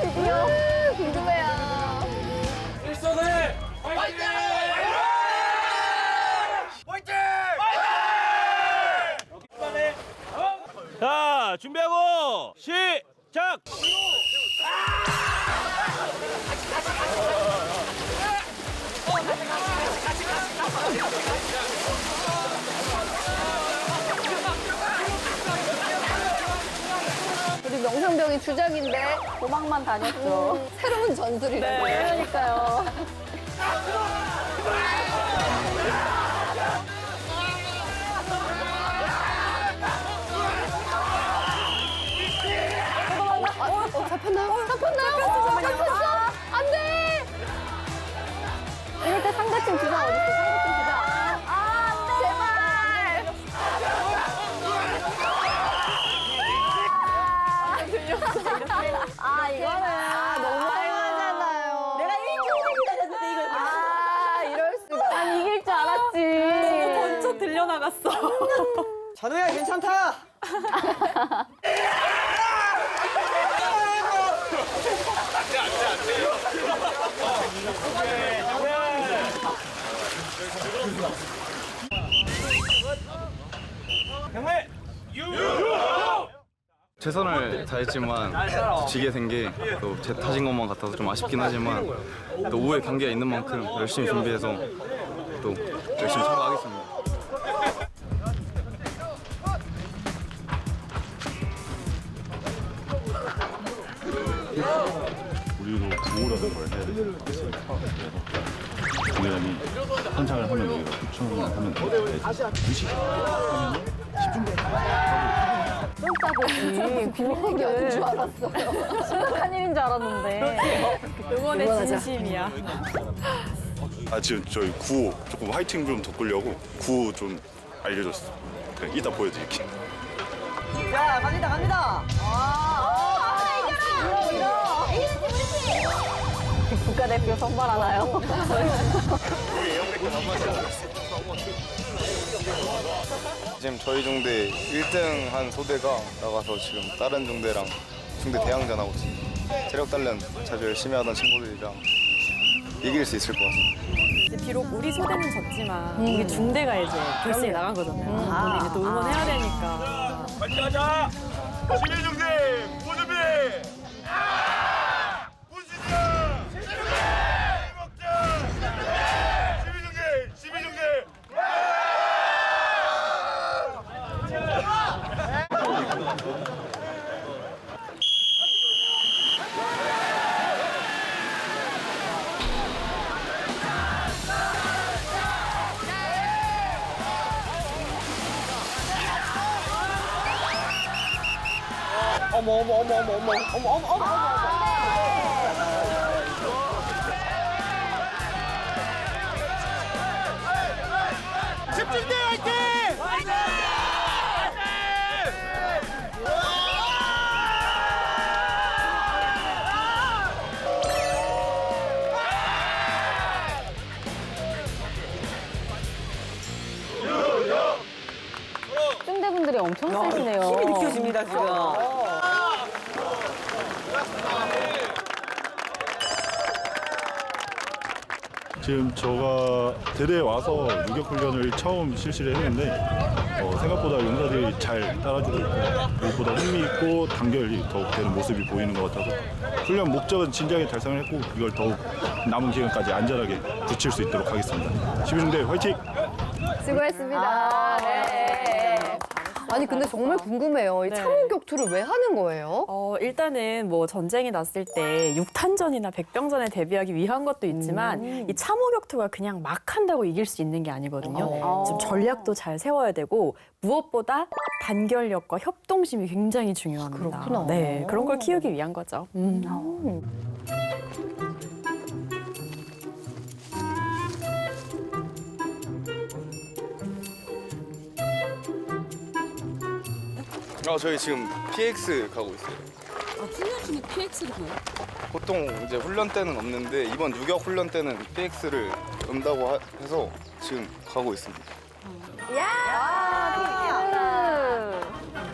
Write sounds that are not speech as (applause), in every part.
드디어 궁금해요. 일선에 화이팅! 우리 명성병이 주작인데 도망만 다녔죠. 새로운 전술이라고. 그러니까요. 어, 어, 잡혔나요? 잡혔나요? 잡혔어! 안 돼! 이럴 때 상대팀 주장 어딨어? 상대팀 찬우야 괜찮다. 최선을 다했지만 또 지게 된 게 또 제 탓인 것만 같아서 좀 아쉽긴 하지만 또 오후에 경기가 있는 만큼 열심히 준비해서 또 열심히 참가 현장을 하면 우리가 추천을 하면 돼. 무식 하면 집중돼. son짜들이 비밀얘기 어딘 줄 알았어요. 심각한 일인 줄 알았는데. 응원의 진심이야. 아 지금 저희 구호 조금 화이팅 좀 돋구려고 구호 좀 알려줬어. 그래, 이따 보여드릴게. 자 갑니다 갑니다. 국가대표 선발하나요? 지금 저희 중대 1등 한 소대가 나가서 지금 다른 중대랑 중대 대항전 하고 있습니다. 체력 단련 자주 열심히 하던 친구들이랑 이길 수 있을 것 같습니다. 이제 비록 우리 소대는 졌지만 우리 중대가 이제 결승에 나간 거잖아요. 우리 이제 또 응원해야 되니까. 파이팅 하자! 11중 어머 어머 어머 어머 어머 지금 저가 대대에 와서 유격 훈련을 처음 실시를 했는데 어, 생각보다 용사들이 잘 따라주고 있고 무엇보다 흥미있고 단결이 더욱 되는 모습이 보이는 것 같아서 훈련 목적은 진지하게 달성을 했고 이걸 더욱 남은 기간까지 안전하게 붙일 수 있도록 하겠습니다. 12중대 화이팅! 수고했습니다. 네. 아니 근데 정말 궁금해요. 이 네. 참호 격투를 왜 하는 거예요? 어, 일단은 뭐 전쟁이 났을 때 육탄전이나 백병전에 대비하기 위한 것도 있지만 이 참호 격투가 그냥 막 한다고 이길 수 있는 게 아니거든요. 좀 전략도 잘 세워야 되고 무엇보다 단결력과 협동심이 굉장히 중요합니다. 그렇구나. 네, 그런 걸 키우기 위한 거죠. 음. 어, 저희 지금 PX 가고 있어요. 아, 훈련 중에 PX를 가요? 보통 이제 훈련 때는 없는데 이번 유격 훈련 때는 PX를 은다고 하- 해서 지금 가고 있습니다.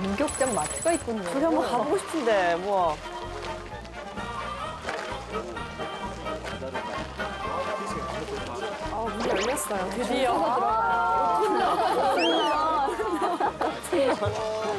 목욕장 마트가 있군요. 우리 한번 가보고 싶은데 뭐. 아, 문이 열렸어요. 드디어. (laughs)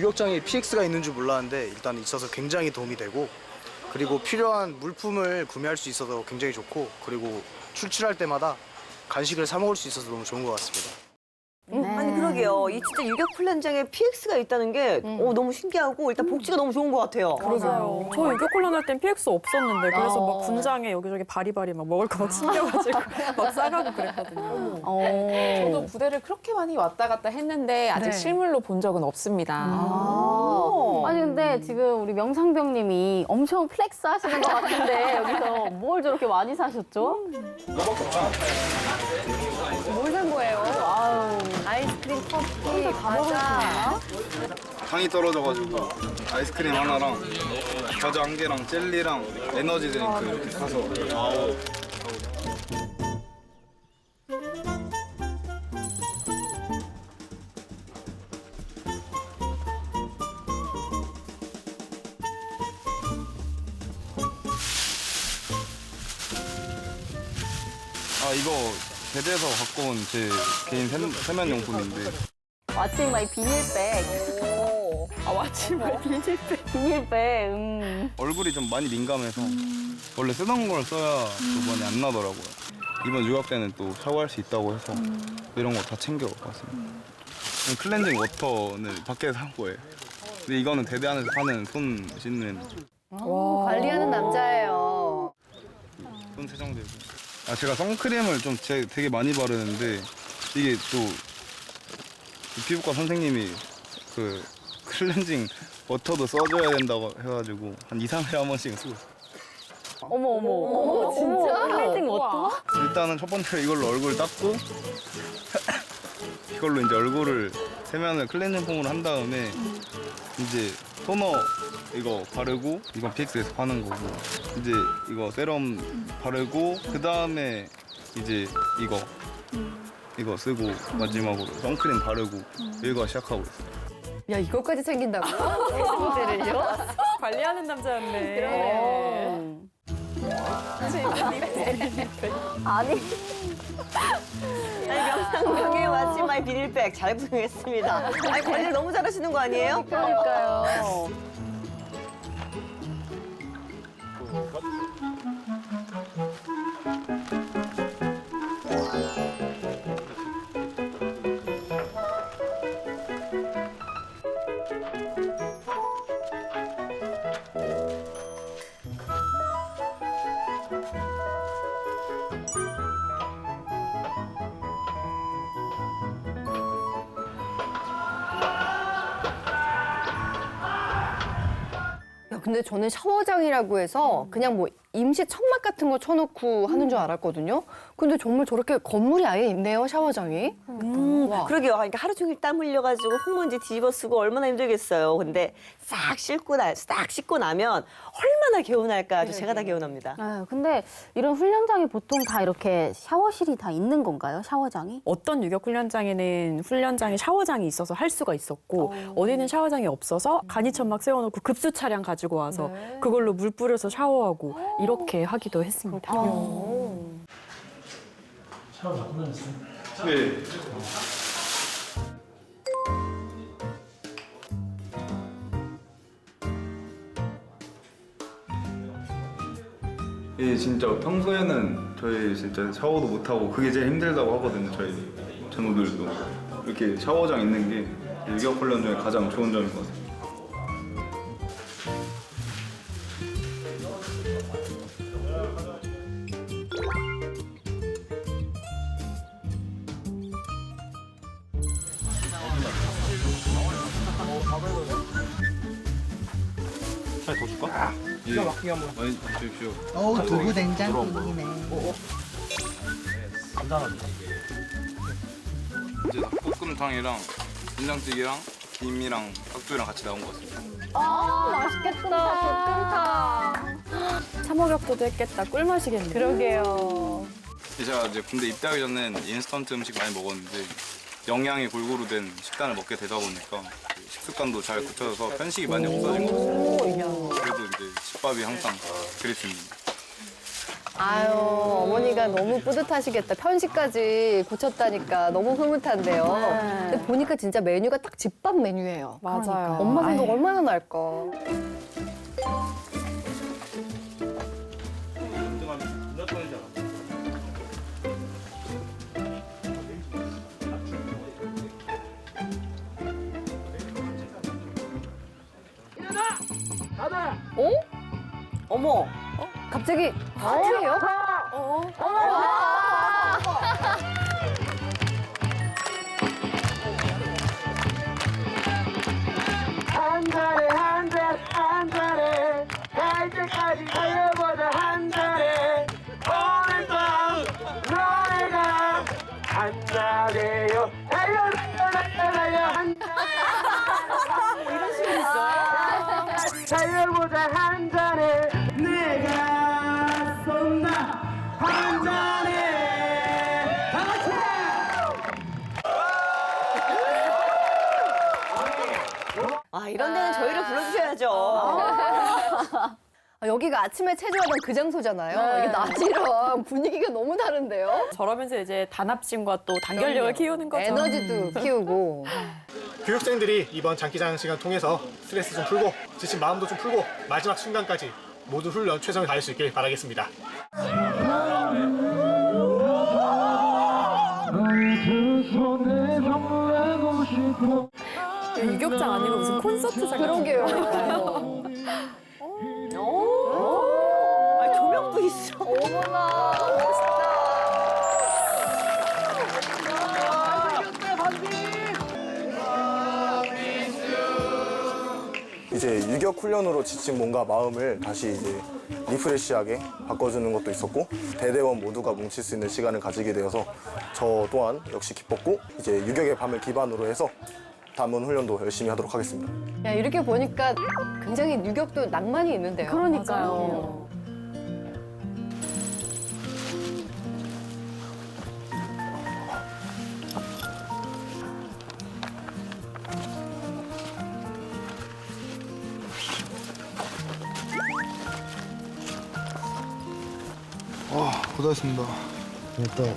유격장에 PX가 있는 줄 몰랐는데 일단 있어서 굉장히 도움이 되고 그리고 필요한 물품을 구매할 수 있어서 굉장히 좋고 그리고 출출할 때마다 간식을 사 먹을 수 있어서 너무 좋은 것 같습니다. 그러게요. 이 진짜 유격 훈련장에 PX가 있다는 게 어, 너무 신기하고 일단 복지가 너무 좋은 것 같아요. 맞아요. 저 유격 훈련할 땐 PX 없었는데 그래서 어. 막 군장에 여기저기 바리바리 막 먹을 거막 챙겨가지고 (laughs) 막 싸가고 그랬거든요. 저도 부대를 그렇게 많이 왔다 갔다 했는데 아직 네. 실물로 본 적은 없습니다. 아. 아니 근데 지금 우리 명상병님이 엄청 플렉스 하시는 것 같은데 여기서 뭘 저렇게 많이 사셨죠? 뭘 산 거예요? 아우 아이스크림, 커피, 과자. 당이 떨어져가지고 아이스크림 하나랑 과자 한 개랑 젤리랑 에너지 드링크 이렇게 사서 대대에서 갖고 온 제 개인 세면, 세면용품인데 왓칭 마이 비닐백. 아 마침에 (laughs) 비닐백. 비닐백. 음. 얼굴이 좀 많이 민감해서 원래 쓰던 걸 써야 또 많이 안 나더라고요. 이번 유학 때는 또 샤워할 수 있다고 해서 이런 거 다 챙겨 왔습니다. 클렌징 워터는 밖에서 산 거예요. 근데 이거는 대대 안에서 파는 손 씻는 어, 관리하는 남자예요. 손 세정제고. 아 제가 선크림을 좀 제, 되게 많이 바르는데 이게 또 그 피부과 선생님이 그 클렌징 워터도 써줘야 된다고 해가지고 한 2, 3일에 한 번씩 쓰고 있어요. 어머 어머 어머 진짜? 클렌징 워터? 일단은 첫 번째로 이걸로 얼굴 닦고 (laughs) 이걸로 이제 얼굴을 세면을 클렌징 폼으로 한 다음에 이제 토너 이거 바르고 이건 PX에서 파는 거고 이제 이거 세럼 바르고 그 다음에 이제 이거 이거 쓰고 마지막으로 선크림 바르고 여기가 시작하고 있어요. 야 이것까지 챙긴다고? 에스쁘제를요? (laughs) 관리하는 남자였네. 어. 아니 아니 명상병의 왓츠마이 비닐백 잘 구성했습니다. 아니 관리 너무 잘하시는 거 아니에요? 그러니까요. Thank you. 근데 저는 샤워장이라고 해서 그냥 뭐 임시 천막 같은 거 쳐놓고 하는 줄 알았거든요. 근데 정말 저렇게 건물이 아예 있네요, 샤워장이. 와. 그러게요. 그러니까 하루 종일 땀 흘려가지고 흙먼지 뒤집어 쓰고 얼마나 힘들겠어요. 근데 싹 씻고 나, 싹 씻고 나면 얼마나 개운할까. 저 제가 다 개운합니다. 아, 근데 이런 훈련장이 보통 다 이렇게 샤워실이 다 있는 건가요? 샤워장이? 어떤 유격 훈련장에는 훈련장에 샤워장이 있어서 할 수가 있었고 어. 디는 샤워장이 없어서 간이천막 세워놓고 급수 차량 가지고 와서 그걸로 물 뿌려서 샤워하고 이렇게 하기도 했습니다. 네. 이 진짜 평소에는 저희 진짜 샤워도 못 하고 그게 제일 힘들다고 하거든요. 저희 전우들도 이렇게 샤워장 있는 게 유격 훈련 중에 가장 좋은 점인 것 같아요. 줄까? 기가 막히게 한번 많이 주십시오. 어우 두부 된장국이네. 이제 닭볶음탕이랑 된장찌개랑 김이랑 깍두기랑 같이 나온 것 같습니다. 아, 맛있겠다. 볶음탕. 참호격도도 했겠다. 꿀맛이겠네. 그러게요. 제가 이제 군대 입대하기 전엔 인스턴트 음식 많이 먹었는데 영양이 골고루 된 식단을 먹게 되다 보니까 식습관도 잘 굳혀져서 편식이 많이 없어진 것 같습니다. 집밥이 항상 그립습니다. 아유, 어머니 어머니가 너무 뿌듯하시겠다. 편식까지 고쳤다니까 너무 흐뭇한데요. 근데 보니까 진짜 메뉴가 딱 집밥 메뉴예요. 맞아요. 엄마 생각. 얼마나 날까. 어? 어머. 갑자기 파티예요? 한 이런 데는 저희를 불러주셔야죠. 아, 여기가 아침에 체조하던 그 장소잖아요. 네. 이게 낮이랑 분위기가 너무 다른데요? 저러면서 이제 단합심과 또 단결력을 키우는 거죠. 에너지도 키우고. 교육생들이 이번 장기자랑 시간 통해서 스트레스 좀 풀고 지친 마음도 좀 풀고 마지막 순간까지 모두 훈련 최선을 다할 수 있길 바라겠습니다. 유격장 아니고 무슨 콘서트장 그러게요. 아, 조명도 있어. 어머나, 멋있다. 이제 유격 훈련으로 지친 몸과 마음을 다시 이제 리프레시하게 바꿔주는 것도 있었고 대대원 모두가 뭉칠 수 있는 시간을 가지게 되어서 저 또한 역시 기뻤고 이제 유격의 밤을 기반으로 해서 담은 훈련도 열심히 하도록 하겠습니다. 야, 이렇게 보니까 굉장히 유격도 낭만이 있는데요. 그러니까요. 와 고생했습니다. 일단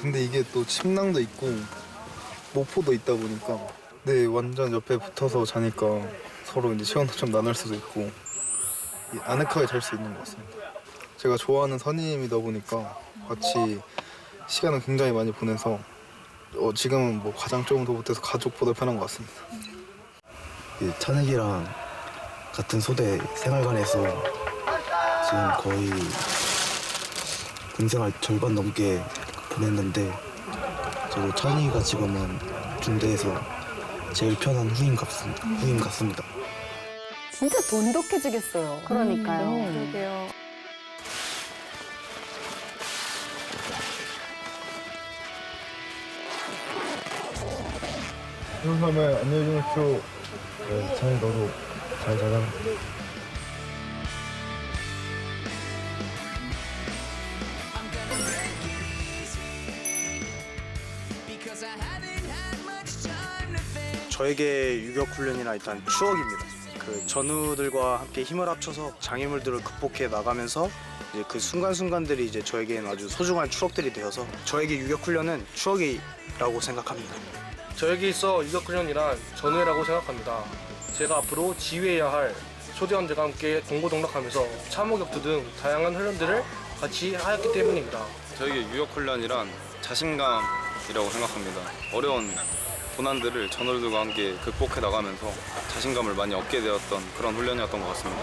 근데 이게 또 침낭도 있고 모포도 있다 보니까 네 완전 옆에 붙어서 자니까 서로 이제 시간도 좀 나눌 수도 있고 이 아늑하게 잘 수 있는 것 같습니다. 제가 좋아하는 선임이다 보니까 같이 시간을 굉장히 많이 보내서 어, 지금은 뭐 가장 조금 더 못해서 가족보다 편한 것 같습니다. 이 찬혁이랑 같은 소대 생활관에서 지금 거의 군생활 절반 넘게 보냈는데 저도 찬이가 지금은 중대에서 제일 편한 후임 같습니다. 후임 같습니다. 진짜 돈독해지겠어요. 그러니까요. 그러게요. 형사면 안녕히 주무십시오. 네, 찬이 너도 잘 자라. 저에게 유격 훈련이나 일단 추억입니다. 그 전우들과 함께 힘을 합쳐서 장애물들을 극복해 나가면서 이제 그 순간순간들이 이제 저에게는 아주 소중한 추억들이 되어서 저에게 유격 훈련은 추억이라고 생각합니다. 저에게 있어 유격 훈련이란 전우회라고 생각합니다. 제가 앞으로 지휘해야 할 소대원들과 함께 동고동락하면서 참호격투 등 다양한 훈련들을 같이 하였기 때문입니다. 저에게 유역 훈련이란 자신감이라고 생각합니다. 어려운 고난들을 전월들과 함께 극복해 나가면서 자신감을 많이 얻게 되었던 그런 훈련이었던 것 같습니다.